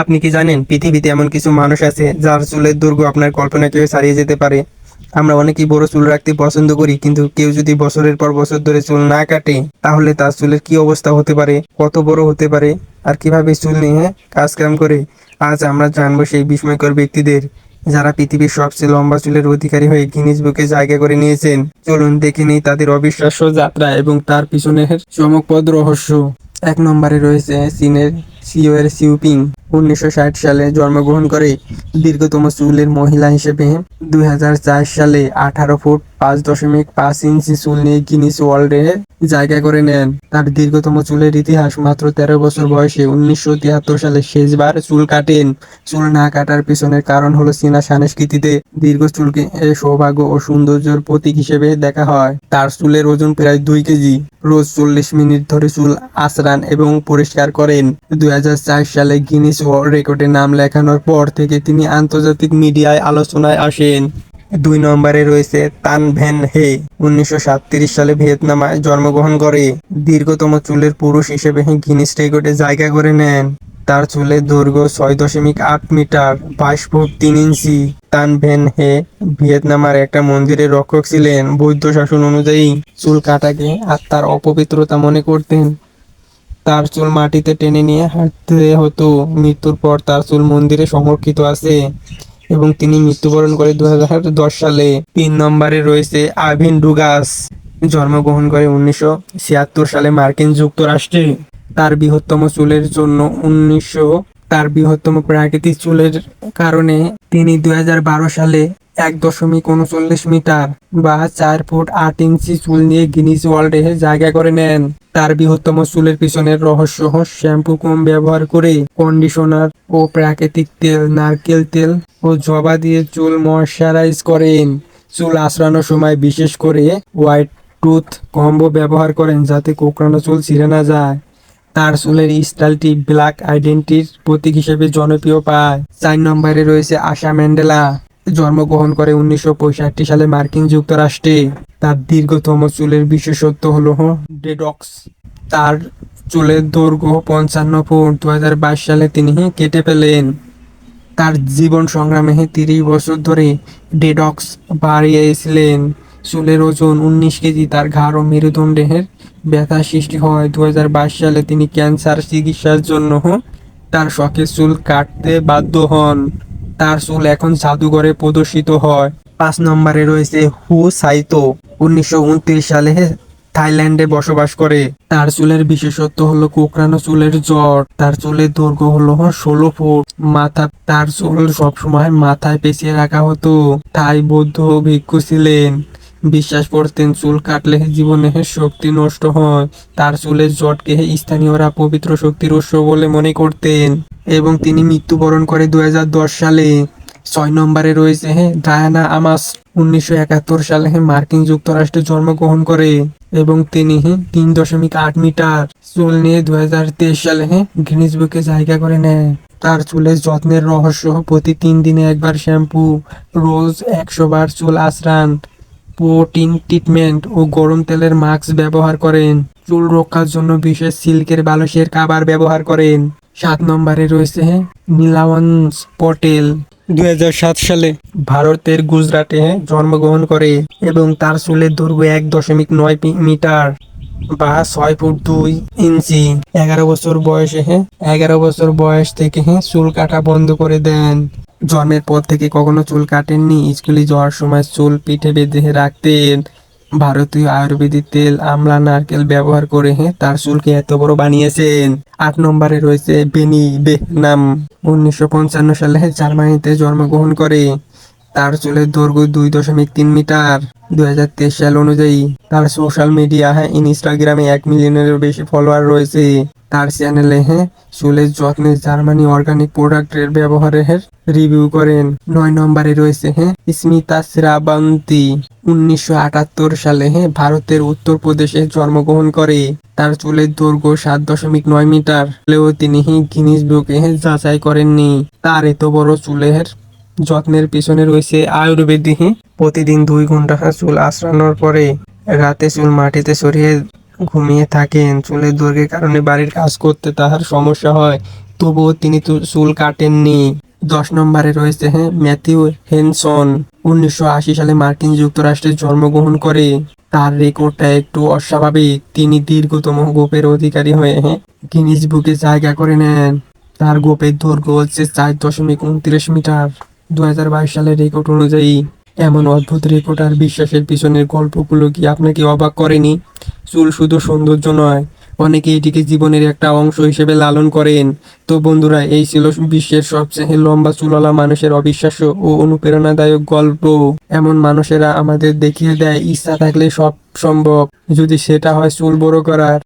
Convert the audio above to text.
আপনি কি জানেন, পৃথিবীতে এমন কিছু মানুষ আছে যার চুলের দৈর্ঘ্য আপনার কল্পনাকেও ছাড়িয়ে যেতে পারে? আমরা অনেকেই বড় চুল রাখতে পছন্দ করি, কিন্তু কেউ যদি বছরের পর বছর ধরে চুল না কাটে, তাহলে তার চুলের কি অবস্থা হতে পারে? কত বড় হতে পারে? আর কীভাবে চুল নিয়ে কাজকাম করে? আজ আমরা জানব সেই বিস্ময়কর ব্যক্তিদের, যারা পৃথিবীর সবচেয়ে লম্বা চুলের অধিকারী হয়ে গিনিস বুকে জায়গা করে নিয়েছেন। চলুন দেখে নেই তাদের অবিশ্বাস্য যাত্রা এবং তার পিছনের চমকপদ রহস্য। এক নম্বরে রয়েছে চীনের সিও এর সিউপিং উনিশশো ষাট সালে জন্মগ্রহণ করে। দীর্ঘতম চুলের মহিলা হিসেবে দুই হাজার চার সালে আঠারো ফুট পাঁচ দশমিক পাঁচ ইঞ্চি চুল নিয়ে গিনিস ওয়ার্ল্ডে জায়গা করে নেন। তার দীর্ঘতম চুলের ইতিহাস মাত্র তেরো বছর বয়সে উনিশশো তিয়াত্তর সালে শেষবার চুল কাটেন। চুল না কাটার পিছনের কারণ হলো চীনা সংস্কৃতিতে দীর্ঘ চুলকে সৌভাগ্য ও সৌন্দর্যের প্রতীক হিসেবে দেখা হয়। তার চুলের ওজন প্রায় দুই কেজি। রোজ চল্লিশ মিনিট ধরে চুল আঁচড়ান এবং পরিষ্কার করেন। দুই সালে গিনিস ওয়ার্ল্ড রেকর্ডে নাম লেখানোর পর থেকে তিনি আন্তর্জাতিক মিডিয়ায় আলোচনায় আসেন। দুই নম্বরে রয়েছে তান ভ্যান হে, উনিশশো সালে ভিয়েতনামায় জন্মগ্রহণ করে। দীর্ঘতম চুলের পুরুষ হিসেবে গিনিস রেকর্ডে জায়গা করে নেন। তার চুলের দৈর্ঘ্য ছয় দশমিক আট মিটার, বাইশ ফুট তিন ইঞ্চি। তান ভেন হে ভিয়েতনামার একটা মন্দিরের রক্ষক ছিলেন। বৌদ্ধ শাসন অনুযায়ী চুল কাটাকে আত্মার অপবিত্রতা মনে করতেন। তার চুল মাটিতে টেনে নিয়ে হাঁটতে হতো। মৃত্যুর পর তার চুল মন্দিরে সংরক্ষিত আছে এবং তিনি মৃত্যুবরণ করে দু সালে তিন নম্বরে রয়েছে আভিন ডুগাস। জন্মগ্রহণ করে উনিশশো ছিয়াত্তর সালে মার্কিন যুক্তরাষ্ট্রে। তার বৃহত্তম চুলের জন্য উনিশশো, তার বৃহত্তম প্রাকৃতিক চুলের কারণে তিনি দুই হাজার বারো সালে এক দশমিক উনচল্লিশ মিটার বা চার ফুট আট ইঞ্চি চুল নিয়ে গিনিস ওয়ার্ল্ডে জায়গা করে নেন। তার বৃহত্তম চুলের পিছনের রহস্য শ্যাম্পু কম ব্যবহার করে কন্ডিশনার ও প্রাকৃতিক তেল, নারকেল তেল ও জবা দিয়ে চুল ময়শ্চারাইজ করেন। চুল আঁচড়ানোর সময় বিশেষ করে হোয়াইট টুথ কম্বো ব্যবহার করেন যাতে কোকড়ানো চুল ছিঁড়ে না যায়। তার চুলের স্টাইলটি ব্ল্যাক আইডেন্টির প্রতীক হিসেবে জনপ্রিয় পায়। চার নম্বরে রয়েছে আশা ম্যান্ডেলা। জন্মগ্রহণ করে উনিশশো পঁয়ষট্টি সালে মার্কিন যুক্তরাষ্ট্রে। তার দীর্ঘতম চুলের বিশেষত্ব হলো ডেডক্স। তার চুলের দৈর্ঘ্য পঞ্চান্ন ফুট। দুহাজার বাইশ সালে তিনি কেটে ফেলেন। তার জীবন সংগ্রামে তিরিশ বছর ধরে ডেডক্স বাড়িয়েছিলেন। চুলের ওজন উনিশ কেজি। তার ঘাড় ও মেরুদণ্ডের ব্যথা সৃষ্টি হয়। দুই হাজার বাইশ সালে তিনি ক্যান্সার চিকিৎসার জন্য তার শখের চুল কাটতে বাধ্য হন। তার চুল এখন জাদুঘরে প্রদর্শিত হয়। পাঁচ নম্বরে রয়েছে হু সাইতো। উনিশশো সালে থাইল্যান্ডে বসবাস করে। তার চুলের বিশেষত্ব হলো কোকড়ানো চুলের জ্বর। তার চুলের দৈর্ঘ্য হলো ষোলো ফুট। মাথা, তার চুল সবসময় মাথায় পেঁচিয়ে রাখা হতো। তাই বৌদ্ধ ভিক্ষু ছিলেন। বিশ্বাস করতেন, চুল কাটলে জীবনে শক্তি নষ্ট হয়। তার চুলের জটকে স্থানীয়রা পবিত্র শক্তির উৎস বলে মনে করতেন। এবং তিনি মৃত্যুবরণ করে দুহাজার দশ সালে। ছয় নম্বরে রয়েছে হ্যাঁ ডায়ানা আমাস। উনিশশো একাত্তর সালে মার্কিন যুক্তরাষ্ট্রে জন্মগ্রহণ করে। এবং তিনি তিন দশমিক আট মিটার চুল নিয়ে দুই হাজার তেইশ সালে গিনিস বুকে জায়গা করে নেয়। তার চুলের যত্নের রহস্য প্রতি তিন দিনে একবার শ্যাম্পু, রোজ একশো বার চুল আশ্রান প্রোটিন ট্রিটমেন্ট ও গরম তেলের মাস্ক ব্যবহার করেন। চুল রক্ষার জন্য বিশেষ সিল্কের বালসের খাবার ব্যবহার করেন। সাত নম্বরে রয়েছে নীলাওয়াংশ পটেল। দুই হাজার সাত সালে ভারতের গুজরাটে জন্মগ্রহণ করে এবং তার চুলের দৈর্ঘ্য এক দশমিক নয় মিটার বা ছয় ফুট দুই ইঞ্চি। এগারো বছর বয়সে এগারো বছর বয়স থেকে চুল কাটা বন্ধ করে দেন। জন্মের পর থেকে কখনো চুল কাটেননি। স্কুলে যাওয়ার সময় চুল পিঠে বেঁধে রাখতেন। ভারতীয় আয়ুর্বেদিক তেল, আমলা, নারকেল ব্যবহার করে হ্যাঁ তার চুলকে এত বড় বানিয়েছেন। আট নম্বরে রয়েছে বেনি বেহনাম। উনিশশো পঞ্চান্ন সালে জার্মানিতে জন্মগ্রহণ করে। তার চুলের দৈর্ঘ্য দুই দশমিক তিন মিটার। দুই হাজার তেইশ সাল অনুযায়ী তার সোশ্যাল মিডিয়া হ্যাঁ ইনস্টাগ্রামে এক মিলিয়নেরও বেশি ফলোয়ার রয়েছে। তার চ্যানেলে হ্যাঁ চুলের যত্নে জার্মানি অর্গানিক প্রোডাক্টের ব্যবহারের রিভিউ করেন। নয় নম্বরে রয়েছে হ্যাঁ স্মিতা শ্রাবন্তী। উনিশশো সালে হ্যাঁ ভারতের উত্তরপ্রদেশে জন্মগ্রহণ করে। তার চুলের দৈর্ঘ্য সাত দশমিক নয় মিটার। হলেও তিনি গিনিস বুকে যাচাই করেননি। তার এত বড় চুলের যত্নের পিছনে রয়েছে আয়ুর্বেদিক প্রতিদিন দুই ঘণ্টা চুল আশ্রানোর পরে রাতে চুল মাটিতে সরিয়ে ঘুমিয়ে থাকেন, চুলের দৈর্ঘ্যের কারণে বাড়ির কাজ করতে তাহার সমস্যা হয়। তবুও তিনি চুল কাটেননি। দশ নম্বরে রয়েছে হ্যাঁ ম্যাথিউ হেনসন, উনিশশো আশি সালে মার্কিন যুক্তরাষ্ট্রে জন্মগ্রহণ করে। তার রেকর্ডটা একটু অস্বাভাবিক। তিনি দীর্ঘতম গোপের অধিকারী হয়ে হ্যাঁ গিনিস বুকে জায়গা করে নেন। তার গোপের দৈর্ঘ্য হচ্ছে চার দশমিক উনত্রিশ মিটার। দু হাজার বাইশ সালের রেকর্ড অনুযায়ী এমন অদ্ভুত রেকর্ড আর বিশ্বাসের পিছনের গল্পগুলো কি আপনাকে অবাক করেনি? চুল শুধু সৌন্দর্য নয়, অনেকে এটিকে জীবনের একটা অংশ হিসেবে লালন করেন। তো বন্ধুরা, এই ছিল বিশ্বের সবচেয়ে লম্বা চুলওয়ালা মানুষের অবিশ্বাস্য ও অনুপ্রেরণাদায়ক গল্প। এমন মানুষেরা আমাদের দেখিয়ে দেয়, ইচ্ছা থাকলে সব সম্ভব। যদি সেটা হয় চুল বড় করার